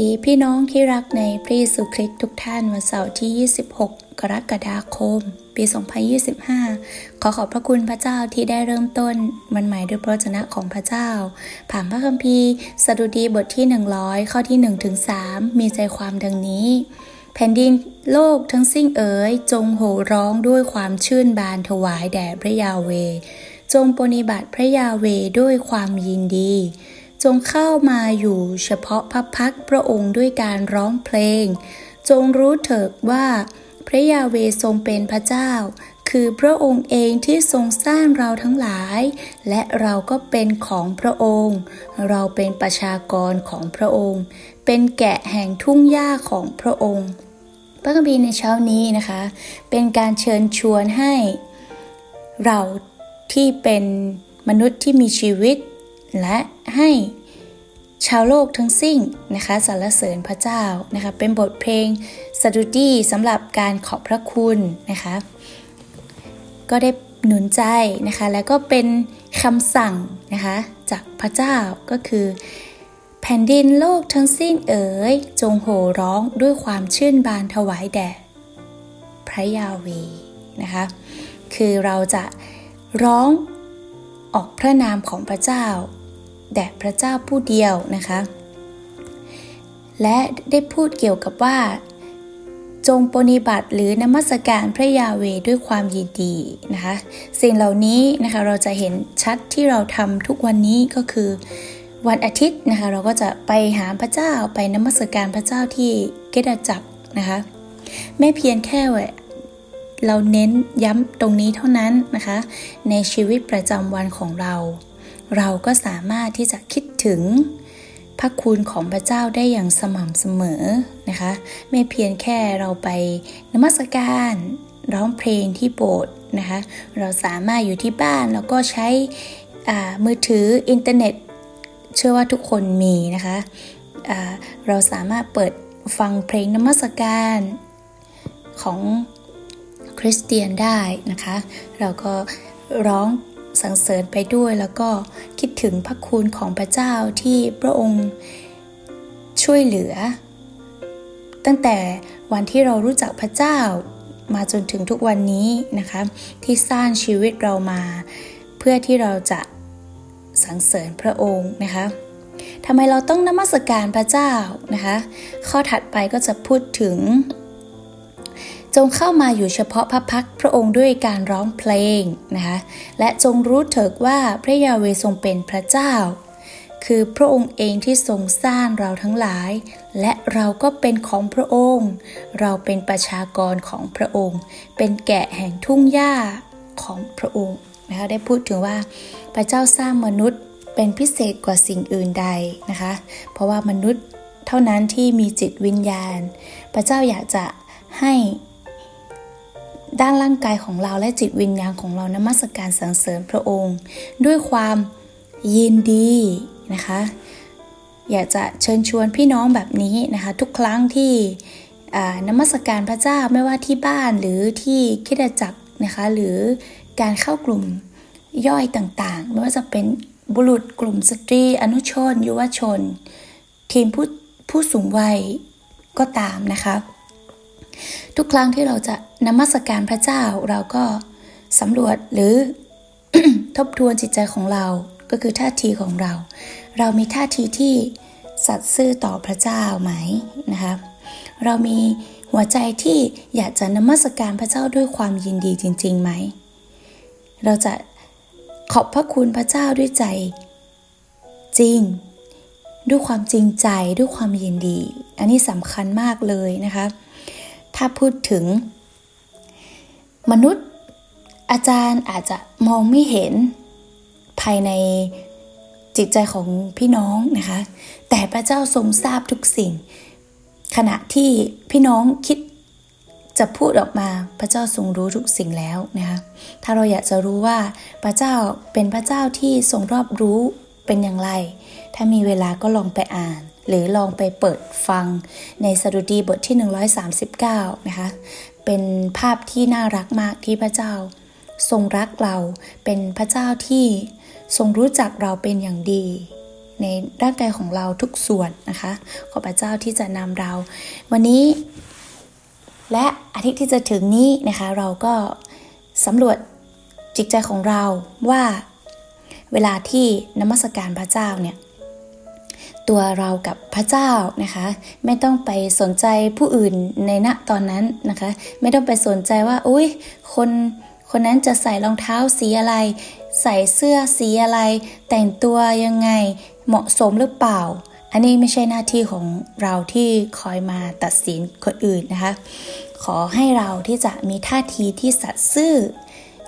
ดีพี่น้องที่รักในพระเยซูคริสต์ทุกท่านวันเสาร์ที่ 26 กรกฎาคม ปี 2025 ขอขอบพระคุณพระเจ้าที่ได้เริ่มต้นมันใหม่ด้วยพระวจนะของพระเจ้า ผ่านพระคัมภีร์สดุดีบทที่ 100 ข้อที่1ถึง3มีใจความดังนี้ แผ่นดินโลกทั้งสิ้นเอ๋ย จงโห่ร้องด้วยความชื่นบานถวายแด่พระยาเว จงปฏิบัติพระยาเวด้วยความยินดี จงเข้ามาอยู่เฉพาะพระพักพระองค์ด้วยการร้องเพลง จงรู้เถิดว่า พระยาเวทรงเป็นพระเจ้า คือพระองค์เองที่ทรงสร้างเราทั้งหลาย และเราก็เป็นของพระองค์ เราเป็นประชากรของพระองค์ เป็นแกะแห่งทุ่งหญ้าของพระองค์ พระคัมภีร์ในเช้านี้นะคะ เป็นการเชิญชวนให้ เราที่เป็นมนุษย์ที่มีชีวิต และให้ชาวโลกทั้งสิ้นนะคะสรรเสริญพระเจ้านะคะเป็นบทเพลงสดุดีสำหรับการขอบพระคุณนะคะก็ได้หนุนใจนะคะแล้วก็เป็นคำสั่งนะคะจากพระเจ้าก็คือ แผ่นดินโลกทั้งสิ้นเอ๋ย จงโห่ร้องด้วยความชื่นบานถวายแด่พระยาเวนะคะคือเราจะร้องออกพระนามของพระเจ้า แด่พระเจ้าผู้เดียวนะคะ และได้พูดเกี่ยวกับว่า จงปฏิบัติหรือนมัสการพระยาเวด้วยความยินดีนะคะ สิ่งเหล่านี้นะคะเราจะเห็นชัดที่เราทำทุกวันนี้ก็คือวันอาทิตย์นะคะเราก็จะไปหาพระเจ้าไปนมัสการพระเจ้าที่เกดจักรนะคะไม่เพียงแค่ว่าเราเน้นย้ำตรงนี้เท่านั้นนะคะ ในชีวิตประจำวันของเรา เราก็สามารถที่จะคิดถึงพระคุณของพระเจ้าได้อย่างสม่ำเสมอนะคะ ไม่เพียงแค่เราไปนมัสการร้องเพลงที่โบสถ์นะคะ เราสามารถอยู่ที่บ้านแล้วก็ใช้มือถืออินเทอร์เน็ต เชื่อว่าทุกคนมีนะคะเราสามารถเปิดฟังเพลงนมัสการของคริสเตียนได้นะคะ เราก็ร้อง สรรเสริญไปด้วย แล้วก็คิดถึงพระคุณของพระเจ้าที่พระองค์ช่วยเหลือ ตั้งแต่วันที่เรารู้จักพระเจ้ามาจนถึงทุกวันนี้นะคะ ที่สร้างชีวิตเรามา เพื่อที่เราจะสรรเสริญพระองค์นะคะทำไมเราต้องนมัสการพระเจ้านะคะ ข้อถัดไปก็จะพูดถึง จงเข้ามาอยู่เฉพาะพระพักพระองค์ด้วยการร้องเพลงนะคะและจงรู้เถิดว่าพระยาเวทรงเป็นพระเจ้า คือพระองค์เองที่ทรงสร้างเราทั้งหลาย และเราก็เป็นของพระองค์ เราเป็นประชากรของพระองค์ เป็นแกะแห่งทุ่งหญ้าของพระองค์นะคะได้พูดถึงว่าพระเจ้าสร้างมนุษย์เป็นพิเศษกว่าสิ่งอื่นใดนะคะ เพราะว่ามนุษย์เท่านั้นที่มีจิตวิญญาณ พระเจ้าอยากจะให้ ด้านร่างกายของเราและจิตวิญญาณของเรานมัสการสรรเสริญพระองค์ ด้วยความยินดีนะคะ อยากจะเชิญชวนพี่น้องแบบนี้นะคะ ทุกครั้งที่นมัสการพระเจ้าไม่ว่าที่บ้านหรือที่คิดจักรนะคะ หรือการเข้ากลุ่มย่อยต่างๆ ไม่ว่าจะเป็นบุรุษกลุ่มสตรี อนุชน ยุวชน ทีมผู้ผู้สูงวัยก็ตามนะคะ ทุกครั้งที่เราจะนมัสการพระเจ้าเราก็สำรวจหรือทบทวนจิตใจของเราก็คือท่าทีของเรา เรามีท่าทีที่สัตย์ซื่อต่อพระเจ้าไหมนะคะเรามีหัวใจที่อยากจะนมัสการพระเจ้าด้วยความยินดีจริงๆไหม เราจะขอบพระคุณพระเจ้าด้วยใจจริง ด้วยความจริงใจด้วยความยินดี อันนี้สำคัญมากเลยนะคะ ถ้าพูดถึง มนุษย์ อาจารย์อาจจะมองไม่เห็นภายในจิตใจของพี่น้องนะคะ แต่พระเจ้าทรงทราบทุกสิ่ง ขณะที่พี่น้องคิดจะพูดออกมาพระเจ้าทรงรู้ทุกสิ่งแล้วนะคะถ้าเราอยากจะรู้ว่าพระเจ้าเป็นพระเจ้าที่ทรงรอบรู้เป็นอย่างไร ถ้ามีเวลาก็ลองไปอ่าน หรือลองไปเปิดฟังในสดุดีบทที่ 139 นะคะ เป็นภาพที่น่ารักมากที่พระเจ้า ทรงรักเราเป็นพระเจ้าที่ทรงรู้จักเราเป็นอย่างดี ในร่างกายของเราทุกส่วนนะคะ ขอพระเจ้าที่จะนำเรา วันนี้ และอาทิตย์ที่จะถึงนี้นะคะ เราก็สำรวจจิตใจของเราว่าเวลาที่นมัสการพระเจ้าเนี่ย ตัวเรากับพระเจ้านะคะ ไม่ต้องไปสนใจผู้อื่นในณตอนนั้นนะคะ ไม่ต้องไปสนใจว่าอุ้ยคนคนนั้นจะใส่รองเท้าสีอะไร ใส่เสื้อสีอะไร แต่งตัวยังไงเหมาะสมหรือเปล่า อันนี้ไม่ใช่หน้าที่ของเราที่คอยมาตัดสินคนอื่นนะคะ ขอให้เราที่จะมีท่าทีที่สัตย์ซื่อ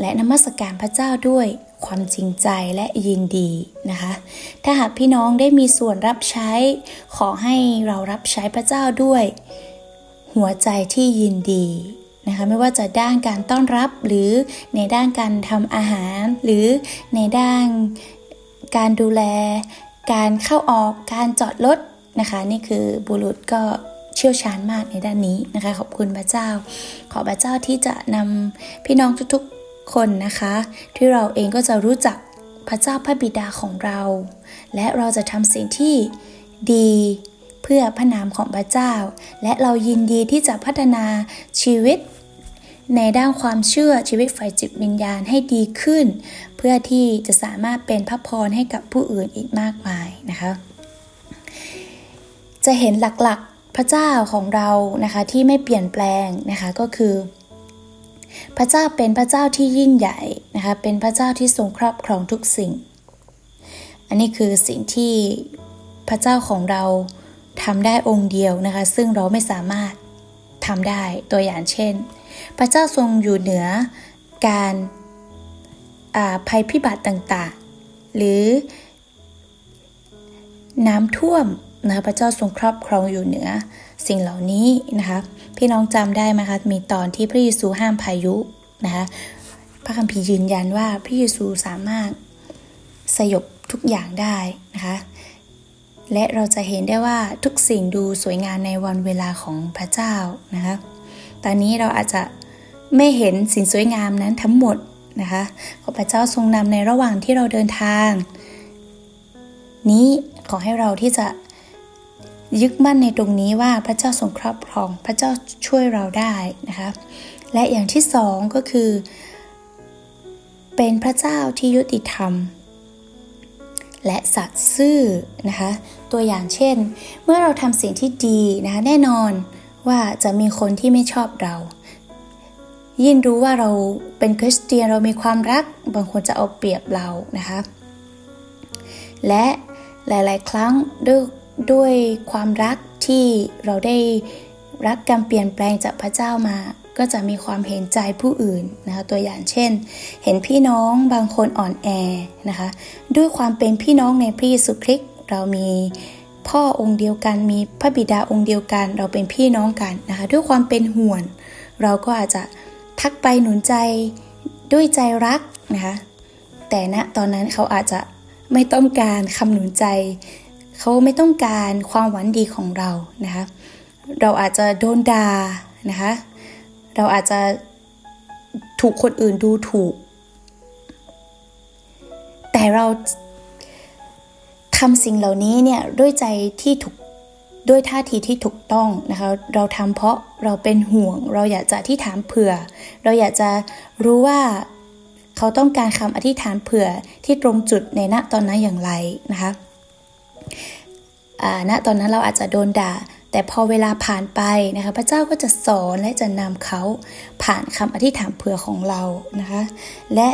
และนมัสการพระเจ้าด้วยความจริงใจและยินดีนะคะ ถ้าหากพี่น้องได้มีส่วนรับใช้ ขอให้เรารับใช้พระเจ้าด้วย หัวใจที่ยินดีนะคะไม่ว่าจะด้านการต้อนรับหรือในด้านการทำอาหาร หรือในด้านการดูแล การเข้าออกการจอดรถนะคะ นี่คือบุรุษก็เชี่ยวชาญมากในด้านนี้นะคะ ขอบคุณพระเจ้า ขอพระเจ้าที่จะนำพี่น้องทุกๆ คนนะคะ ที่เราเองก็จะรู้จักพระเจ้าพระบิดาของเรา และเราจะทำสิ่งที่ดีเพื่อพระนามของพระเจ้า และเรายินดีที่จะพัฒนาชีวิต ในด้านความเชื่อชีวิตฝ่ายจิตวิญญาณให้ดีขึ้น เพื่อที่จะสามารถเป็นพระพรให้กับผู้อื่นอีกมากมายนะคะ จะเห็นหลักๆพระเจ้าของเรานะคะที่ไม่เปลี่ยนแปลงนะคะก็คือ พระเจ้าเป็นพระเจ้าที่ยิ่งใหญ่นะคะเป็นพระเจ้าที่ทรงครอบครองทุกสิ่ง อันนี้คือสิ่งที่พระเจ้าของเราทำได้องค์เดียวนะคะ ซึ่งเราไม่สามารถทำได้ตัวอย่างเช่น พระเจ้าทรงอยู่เหนือการภัยพิบัติต่างๆ หรือน้ำท่วมนะพระเจ้าทรงครอบครองอยู่เหนือ สิ่งเหล่านี้นะคะพี่น้องจำได้ไหมคะมีตอนที่พระเยซูห้ามพายุนะคะพระคัมภีร์ยืนยันว่าพระเยซูสามารถสยบทุกอย่างได้นะคะและเราจะเห็นได้ว่าทุกสิ่งดูสวยงามในวันเวลาของพระเจ้านะคะตอนนี้เราอาจจะไม่เห็นสิ่งสวยงามนั้นทั้งหมดนะคะขอพระเจ้าทรงนำในระหว่างที่เราเดินทาง นี้ขอให้เราที่จะ ยึดมั่นในตรงนี้ว่าพระเจ้าทรงครอบครอง พระเจ้าช่วยเราได้นะคะและอย่างที่สองก็คือ เป็นพระเจ้าที่ยุติธรรม และสัตย์ซื่อนะคะตัวอย่างเช่น เมื่อเราทำสิ่งที่ดีนะคะแน่นอนว่าจะมีคนที่ไม่ชอบเรา ยิ่งรู้ว่าเราเป็นคริสเตียนเรามีความรักบางคนจะเอาเปรียบเรานะคะและหลาย ๆ ครั้งด้วย ด้วยความรักที่เราได้รักการเปลี่ยนแปลงจากพระเจ้ามาก็จะมีความเห็นใจผู้อื่นนะคะตัวอย่างเช่น เห็นพี่น้องบางคนอ่อนแอนะคะด้วยความเป็นพี่น้องในพระเยซูคริสต์เรามีพ่อองค์เดียวกันมีพระบิดาองค์เดียวกัน เราเป็นพี่น้องกันนะคะด้วยความเป็นห่วงเราก็อาจจะทักไปหนุนใจด้วยใจรักนะคะแต่ณนะตอนนั้นเขาอาจจะไม่ต้องการคำหนุนใจ เขาไม่ต้องการความหวังดีของเรานะคะ เราอาจจะโดนด่านะคะ เราอาจจะถูกคนอื่นดูถูก แต่เราทำสิ่งเหล่านี้เนี่ยด้วยใจที่ถูกด้วยท่าทีที่ถูกต้องนะคะ เราทำเพราะเราเป็นห่วง เราอยากจะอธิษฐานเผื่อ เราอยากจะรู้ว่าเขาต้องการคำอธิษฐานเผื่อที่ตรงจุดในณตอนนั้นอย่างไรนะคะ ณตอนนั้นเราอาจจะโดนด่า แต่พอเวลาผ่านไปนะคะพระเจ้าก็จะสอนและจะนำเขาผ่านคำอธิษฐานเผื่อของเรานะคะและ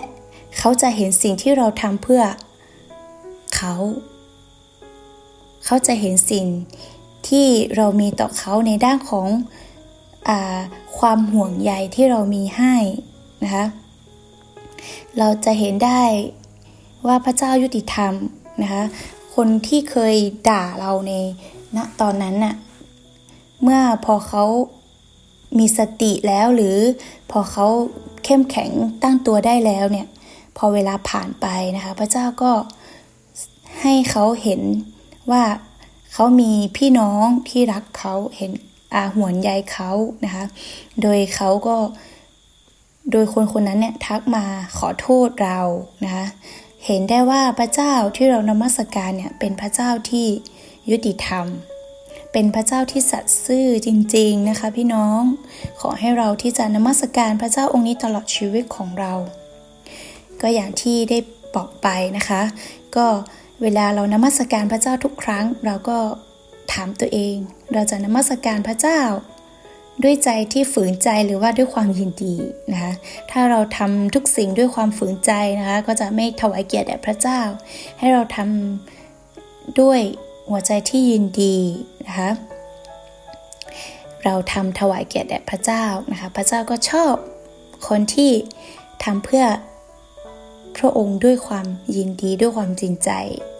เขาจะเห็นสิ่งที่เราทำเพื่อเขา เขาจะเห็นสิ่งที่เรามีต่อเขาในด้านของอความห่วงใยที่เรามีให้นะคะเราจะเห็นได้ว่าพระเจ้ายุติธรรมนะคะ คนที่เคยด่าเราในณตอนนั้นน่ะเมื่อพอเขามีสติแล้วหรือพอเขาเข้มแข็งตั้งตัวได้แล้วเนี่ยพอเวลาผ่านไปนะคะ พระเจ้าก็ให้เขาเห็นว่าเขามีพี่น้องที่รักเขาเห็นอาห่วงใยเขานะคะ โดยเขาก็โดยคนคนนั้นเนี่ยทักมาขอโทษเรานะคะ เห็นได้ว่าพระเจ้าที่เรานมัสการเนี่ยเป็นพระเจ้าที่ยุติธรรม เป็นพระเจ้าที่สัตย์ซื่อจริงๆนะคะพี่น้อง ขอให้เราที่จะนมัสการพระเจ้าองค์นี้ตลอดชีวิตของเรา ก็อย่างที่ได้บอกไปนะคะ ก็เวลาเรานมัสการพระเจ้าทุกครั้ง เราก็ถามตัวเอง เราจะนมัสการพระเจ้า ด้วยใจที่ฝืนใจหรือว่าด้วยความยินดีนะคะถ้าเราทำทุกสิ่งด้วยความฝืนใจนะคะ ก็จะไม่ถวายเกียรติแด่พระเจ้า ให้เราทำด้วยหัวใจที่ยินดีนะคะเราทำถวายเกียรติแด่พระเจ้านะคะพระเจ้าก็ชอบคนที่ทำเพื่อพระองค์ด้วยความยินดีด้วยความจริงใจ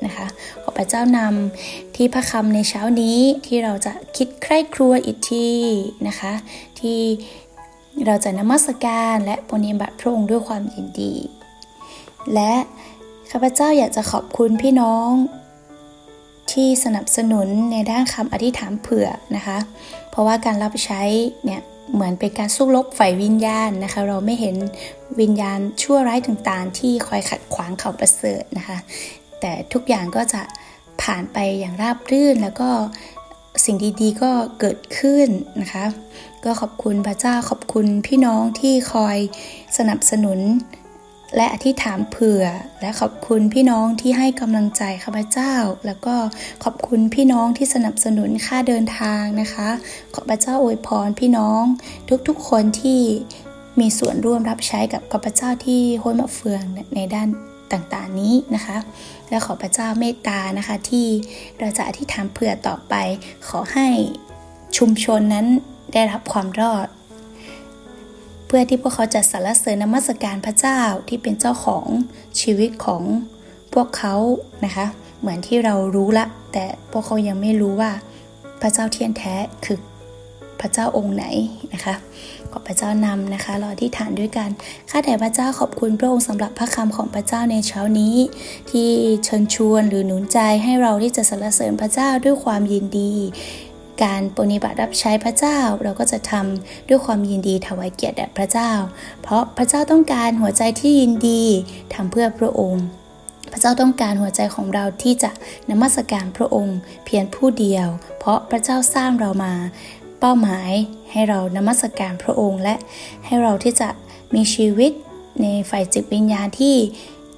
นะคะ พระเจ้านำที่พระคำในเช้านี้ที่เราจะคิดใคร่ครัวอีกทีนะคะ ที่เราจะนมัสการและปฏิบัติพระองค์ด้วยความยินดี และข้าพเจ้าอยากจะขอบคุณพี่น้องที่สนับสนุนในด้านคำอธิษฐานเผื่อนะคะ เพราะว่าการรับใช้เนี่ยเหมือนเป็นการสู้รบฝ่ายวิญญาณนะคะ เราไม่เห็นวิญญาณชั่วร้ายต่างๆ ที่คอยขัดขวางเขาประเสริฐนะคะ แต่ทุกอย่างก็จะ ผ่านไปอย่างราบรื่นแล้วก็สิ่งดีๆก็เกิดขึ้นนะคะ ก็ขอบคุณพระเจ้าขอบคุณพี่น้องที่คอยสนับสนุน และอธิษฐานเผื่อ และขอบคุณพี่น้องที่ให้กำลังใจข้าพเจ้า แล้วก็ขอบคุณพี่น้องที่สนับสนุนค่าเดินทางนะคะ ขอพระเจ้าอวยพรพี่น้องทุกๆคนที่มีส่วนร่วมรับใช้กับข้าพเจ้าที่ห้วยมะเฟืองในด้าน ต่างๆนี้นะคะ และขอพระเจ้าเมตตานะคะที่เราจะอธิษฐานเผื่อต่อไป ขอให้ชุมชนนั้นได้รับความรอด เพื่อที่พวกเขาจะสรรเสริญนมัสการพระเจ้าที่เป็นเจ้าของชีวิตของพวกเขานะคะ เหมือนที่เรารู้ละ แต่พวกเขายังไม่รู้ว่าพระเจ้าเที่ยนแท้คือ พระเจ้าองค์ไหนนะคะขอพระเจ้านำนะคะรอที่ฐานด้วยกัน ข้าแต่พระเจ้าขอบคุณพระองค์สำหรับพระคำของพระเจ้าในเช้านี้ ที่เชิญชวนหรือหนุนใจให้เราที่จะสรรเสริญพระเจ้าด้วยความยินดี การปฏิบัติรับใช้พระเจ้าเราก็จะทำด้วยความยินดีถวายเกียรติแด่พระเจ้า เพราะพระเจ้าต้องการหัวใจที่ยินดีทำเพื่อพระองค์พระเจ้าต้องการหัวใจของเราที่จะนมัสการพระองค์เพียงผู้เดียว เพราะพระเจ้าสร้างเรามา เป้าหมายให้เรานมัสการพระองค์ และให้เราที่จะมีชีวิตในฝ่ายจิตวิญญาณที่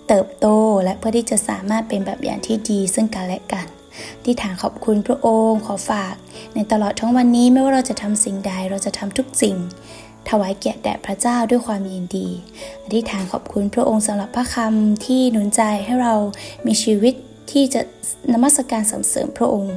เติบโตและเพื่อที่จะสามารถเป็นแบบอย่างที่ดีซึ่งกันและกัน ที่ฐานขอบคุณพระองค์ขอฝาก ในตลอดทั้งวันนี้ไม่ว่าเราจะทำสิ่งใดเราจะทำทุกสิ่ง ถวายเกียรติแด่พระเจ้าด้วยความยินดีอธิษฐานขอบคุณพระองค์สำหรับพระคำที่หนุนใจให้เรามีชีวิตที่จะนมัสการสรรเสริมพระองค์